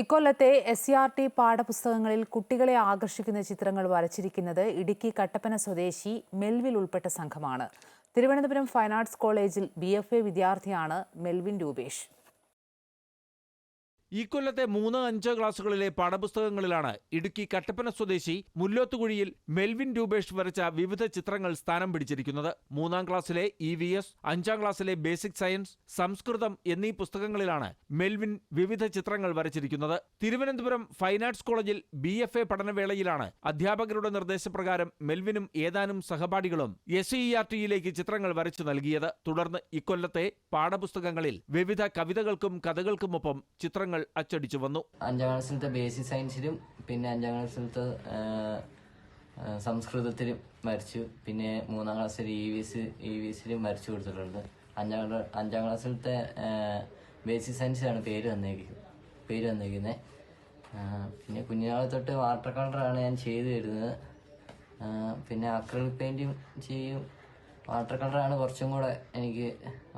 ഇക്കൊല്ലത്തെ S R T പാഠപുസ്തകങ്ങളിൽ കുട്ടികളെ ആകർഷിക്കുന്ന ചിത്രങ്ങൾ വരച്ചിരിക്കുന്നത് ഇടുക്കി കട്ടപ്പന സ്വദേശി മെൽവിൽ ഉൾപ്പെട്ട സംഘമാണ്. തിരുവനന്തപുരം ഫൈൻ ആർട്സ് കോളേജിൽ ബി വിദ്യാർത്ഥിയാണ് മെൽവിൻ രൂപേഷ്. ഈ കൊല്ലത്തെ മൂന്ന് അഞ്ച് ക്ലാസ്സുകളിലെ പാഠപുസ്തകങ്ങളിലാണ് ഇടുക്കി കട്ടപ്പന സ്വദേശി മുല്ലോത്തുകുഴിയിൽ മെൽവിൻ രൂപേഷ് വരച്ച വിവിധ ചിത്രങ്ങൾ സ്ഥാനം പിടിച്ചിരിക്കുന്നത്. മൂന്നാം ക്ലാസ്സിലെ ഇ വി എസ് അഞ്ചാം ക്ലാസ്സിലെ ബേസിക് സയൻസ് സംസ്കൃതം എന്നീ പുസ്തകങ്ങളിലാണ് മെൽവിൻ വിവിധ ചിത്രങ്ങൾ വരച്ചിരിക്കുന്നത്. തിരുവനന്തപുരം ഫൈൻ ആർട്സ് കോളേജിൽ ബി എഫ് എ പഠനവേളയിലാണ് അധ്യാപകരുടെ നിർദ്ദേശപ്രകാരം മെൽവിനും ഏതാനും സഹപാഠികളും എസ് ഇ ആർ ടിയിലേക്ക് ചിത്രങ്ങൾ വരച്ചു നൽകിയത്. തുടർന്ന് ഇക്കൊല്ലത്തെ പാഠപുസ്തകങ്ങളിൽ വിവിധ കവിതകൾക്കും കഥകൾക്കുമൊപ്പം ചിത്രങ്ങൾ അച്ചടിച്ചു വന്നു. അഞ്ചാം ക്ലാസ്സിലത്തെ ബേസിക് സയൻസിലും പിന്നെ അഞ്ചാം ക്ലാസ്സിലത്തെ സംസ്കൃതത്തിലും വരച്ചു പിന്നെ മൂന്നാം ക്ലാസ്സിൽ E V S E V എസിലും വരച്ചു കൊടുത്തിട്ടുണ്ട് അഞ്ചാം അഞ്ചാം ക്ലാസ്സിലത്തെ ബേസിക് സയൻസിലാണ് പേര് വന്നേക്കുന്നത് പേര് വന്നേക്കുന്നത് പിന്നെ കുഞ്ഞുനാളെ തൊട്ട് വാട്ടർ കളറാണ് ഞാൻ ചെയ്തു വരുന്നത്. പിന്നെ അക്രലിക് പെയിന്റും ചെയ്യും. വാട്ടർ കളറാണ് കുറച്ചും കൂടെ എനിക്ക്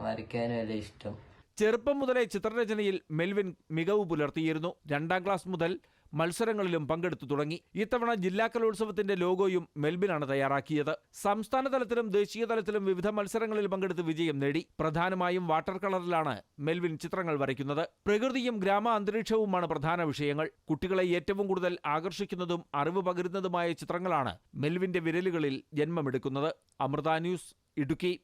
വരയ്ക്കാനും എല്ലാം ഇഷ്ടം. ചെറുപ്പം മുതലേ ചിത്രരചനയിൽ മെൽവിൻ മികവ് പുലർത്തിയിരുന്നു. രണ്ടാം ക്ലാസ് മുതൽ മത്സരങ്ങളിലും പങ്കെടുത്തു തുടങ്ങി. ഇത്തവണ ജില്ലാ കലോത്സവത്തിന്റെ ലോഗോയും മെൽബിനാണ് തയ്യാറാക്കിയത്. സംസ്ഥാന തലത്തിലും ദേശീയ തലത്തിലും വിവിധ മത്സരങ്ങളിൽ പങ്കെടുത്ത് വിജയം നേടി. പ്രധാനമായും വാട്ടർ കളറിലാണ് മെൽവിൻ ചിത്രങ്ങൾ വരയ്ക്കുന്നത്. പ്രകൃതിയും ഗ്രാമ അന്തരീക്ഷവുമാണ് പ്രധാന വിഷയങ്ങൾ. കുട്ടികളെ ഏറ്റവും കൂടുതൽ ആകർഷിക്കുന്നതും അറിവ് പകരുന്നതുമായ ചിത്രങ്ങളാണ് മെൽവിന്റെ വിരലുകളിൽ ജന്മമെടുക്കുന്നത്. അമൃത ന്യൂസ് ഇടുക്കി.